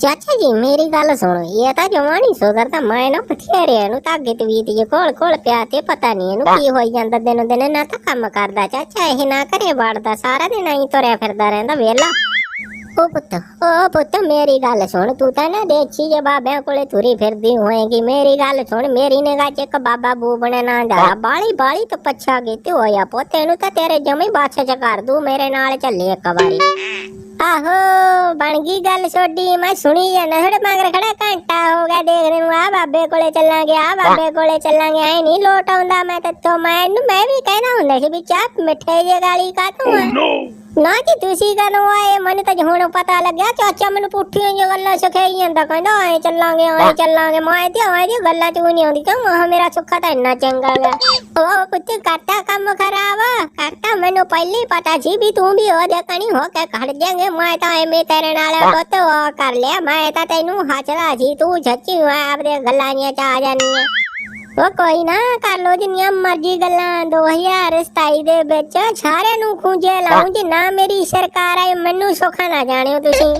ਚਾਚਾ ਜੀ, ਮੇਰੀ ਗੱਲ ਸੁਣੋ, ਇਹ ਤਾਂ ਜਵਾਨੀ ਸੁਧਰਦਾ ਮੈਂ ਨਾ ਬਥੇਰੇ ਨੂੰ ਤਾਂ ਤੇ ਵੀਤ ਜੇ ਕੋਲ ਕੋਲ ਪਿਆ ਤੇ ਪਤਾ ਨਹੀਂ ਇਹਨੂੰ ਕੀ ਹੋਈ ਜਾਂਦਾ, ਦਿਨੋਂ ਦਿਨ ਨਾ ਤਾਂ ਕੰਮ ਕਰਦਾ। ਚਾਚਾ, ਇਹ ਨਾ ਘਰੇ ਵੜਦਾ, ਸਾਰਾ ਦਿਨ ਐਂ ਤੁਰਿਆ ਫਿਰਦਾ ਰਹਿੰਦਾ, ਵੇਲਾ। ਉਹ ਪੁੱਤ ਉਹ ਪੁੱਤ, ਮੇਰੀ ਗੱਲ ਸੁਣ, ਤੂੰ ਤਾਂ ਨਾ ਦੇਖੀ ਜੇ ਬਾਬਿਆਂ ਕੋਲੇ ਤੁਰੀ ਫਿਰਦੀ ਹੋਏਗੀ। ਮੇਰੀ ਗੱਲ ਸੁਣ, ਮੇਰੀ ਨਿਗਾਹ 'ਚ ਇੱਕ ਬਾਬਾ ਬੂਬਣਾ ਨਾ ਜਾ ਬਾਲੀ ਬਾਲੀ ਤਾਂ ਪੱਛਾ ਗੀਤੀ ਹੋਇਆ ਪੁੱਤ, ਇਹਨੂੰ ਤਾਂ ਤੇਰੇ ਜਮੀ ਬਾਛਾ ਚ ਕਰ ਦੂ, ਮੇਰੇ ਨਾਲ ਚੱਲੇ ਇੱਕ ਵਾਰੀ। ਆਹੋ ਬਣ ਗਈ ਗੱਲ ਛੋਡੀ। ਮੈਂ ਸੁਣੀ ਜਾਂਦਾ ਤੁਹਾਡੇ ਮਗਰ ਖੜਾ ਘੰਟਾ ਹੋ ਗਿਆ ਦੇਖਦੇ ਨੂੰ। ਆ ਬਾਬੇ ਕੋਲੇ ਚੱਲਾਂਗੇ ਆ ਬਾਬੇ ਕੋਲੇ ਚੱਲਾਂਗੇ ਐ ਨਹੀਂ ਲੋਟ ਆਉਂਦਾ ਮੈਂ ਤੇ ਮੈਨੂੰ ਮੈਂ ਵੀ ਕਹਿਣਾ ਹੁੰਦਾ ਸੀ ਵੀ ਚਾਹ ਮਿੱਠੇ ਜੇ ਗਾਲੀ ਕਾ ਤੂੰ ਨਾ ਜੀ ਤੁਸੀਂ ਕਦੋਂ ਆਏ? ਮੈਨੂੰ ਤਾਂ ਹੁਣ ਪਤਾ ਲੱਗਿਆ ਚਾਚਾ ਮੈਨੂੰ ਪੁੱਠੀਆਂ ਜਿਹੀਆਂ ਗੱਲਾਂ ਸਿਖਾਈ ਜਾਂਦਾ। ਕਹਿੰਦਾ ਐ ਚੱਲਾਂਗੇ ਐ ਚੱਲਾਂਗੇ। ਮੈਂ ਤੇ ਆਏ ਦੀ ਗੱਲਾਂ ਚ ਨਹੀਂ ਆਉਂਦੀ। ਕਿਉਂ? ਮਾ ਮੇਰਾ ਸੁੱਖਾ ਤਾਂ ਇੰਨਾ ਚੰਗਾ ਗਾ। ਉਹ ਖਰਾਬ ਕਰਤਾ ਮੈਨੂੰ ਪਹਿਲੇ ਹੀ ਪਤਾ ਸੀ ਵੀ ਤੂੰ ਵੀ ਉਹਦੇ ਕਣੀ ਹੋ ਕੇ ਖੜ ਜਾਏਂਗੇ। ਮੈਂ ਤਾਂ ਐਵੇਂ ਤੇਰੇ ਨਾਲ ਪੁੱਤ ਉਹ ਕਰ ਲਿਆ। ਮੈਂ ਤਾਂ ਤੈਨੂੰ ਹੱਸਦਾ ਸੀ। ਤੂੰ ਸੱਚੀ ਆਪਦੇ ਗੱਲਾਂ ਦੀਆਂ ਚ ਆ ਜਾਨੀ ਆ ਉਹ ਕੋਈ ਨਾ ਕਰ ਲੋ ਜਿੰਨੀਆਂ ਮਰਜ਼ੀ ਗੱਲਾਂ। 2027 ਦੇ ਵਿੱਚ ਸਾਰਿਆਂ ਨੂੰ ਖੂੰਜੇ ਲਾਉਂ ਜਿੰਨਾ ਮੇਰੀ ਸਰਕਾਰ ਆਏ ਮੈਨੂੰ ਸੁੱਖਾ ਨਾ ਜਾਣਿਓ ਤੁਸੀਂ।